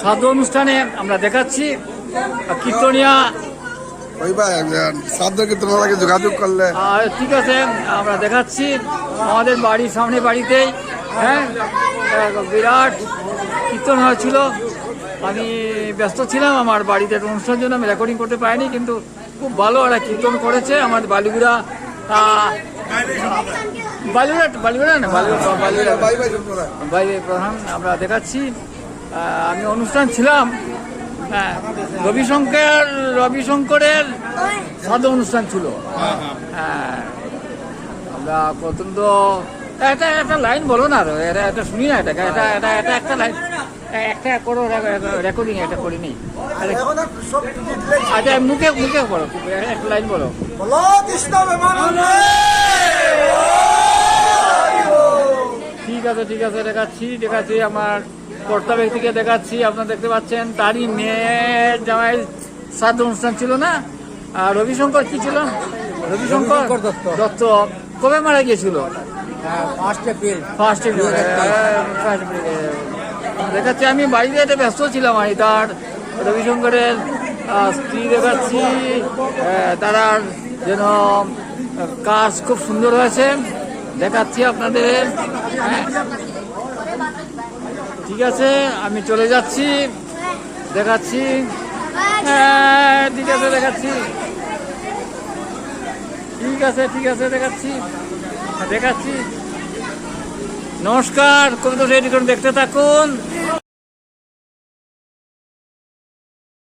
শ্রাদ্ধ অনুষ্ঠানে আমরা দেখাচ্ছি। কীর্তনিয়া ওই ভাই যোগাযোগ করলে। ঠিক আছে আমরা দেখাচ্ছি। আমাদের বাড়ির সামনে বাড়িতেই হ্যাঁ বিরাট কীর্তন হয়েছিল। আমি ব্যস্ত ছিলাম আমার বাড়িতে একটা অনুষ্ঠানের জন্য আমি রেকর্ডিং করতে পারিনি কিন্তু খুব ভালো একটা কীর্তন করেছে আমার বালিগুড়া বালিগুড়া বালিগুড়া না বালিগুড়া বালিগুড়া প্রধান আমরা দেখাচ্ছি। আমি অনুষ্ঠান ছিলাম। হ্যাঁ রবিশঙ্কর, রবিশঙ্করের সাধ অনুষ্ঠান ছিল। হ্যাঁ আমরা প্রথমত একটা একটা লাইন বলো না, এটা একটা শুনি না, এটা এটা এটা এটা একটা লাইন। একটা করো রেকর্ডিং এটা করিনি। আচ্ছা মুখে মুখে বলো, একটা লাইন বলো। ঠিক আছে ঠিক আছে, দেখাচ্ছি দেখাচ্ছি আমার কর্তা ব্যক্তিকে দেখাচ্ছি আপনারা দেখতে পাচ্ছেন তারই মেয়ের জামাই শ্রাদ্ধ অনুষ্ঠান ছিল না? আর রবিশঙ্কর কি ছিল? রবিশঙ্কর দত্ত। কবে মারা গিয়েছিল? ফার্স্ট এপ্রিল দেখাচ্ছি আমি বাড়িতে একটা ব্যস্ত ছিলাম আমি তার রবিশঙ্করের স্ত্রী দেখাচ্ছি তারা যেন কাজ খুব সুন্দর হয়েছে। দেখাচ্ছি আপনাদের হ্যাঁ। ঠিক আছে, আমি চলে যাচ্ছি। দেখাচ্ছি। হ্যাঁ ঠিক আছে, দেখাচ্ছি। ঠিক আছে ঠিক আছে, দেখাচ্ছি। দেখাচ্ছি। নমস্কার, কবিতা দেখতে থাকুন।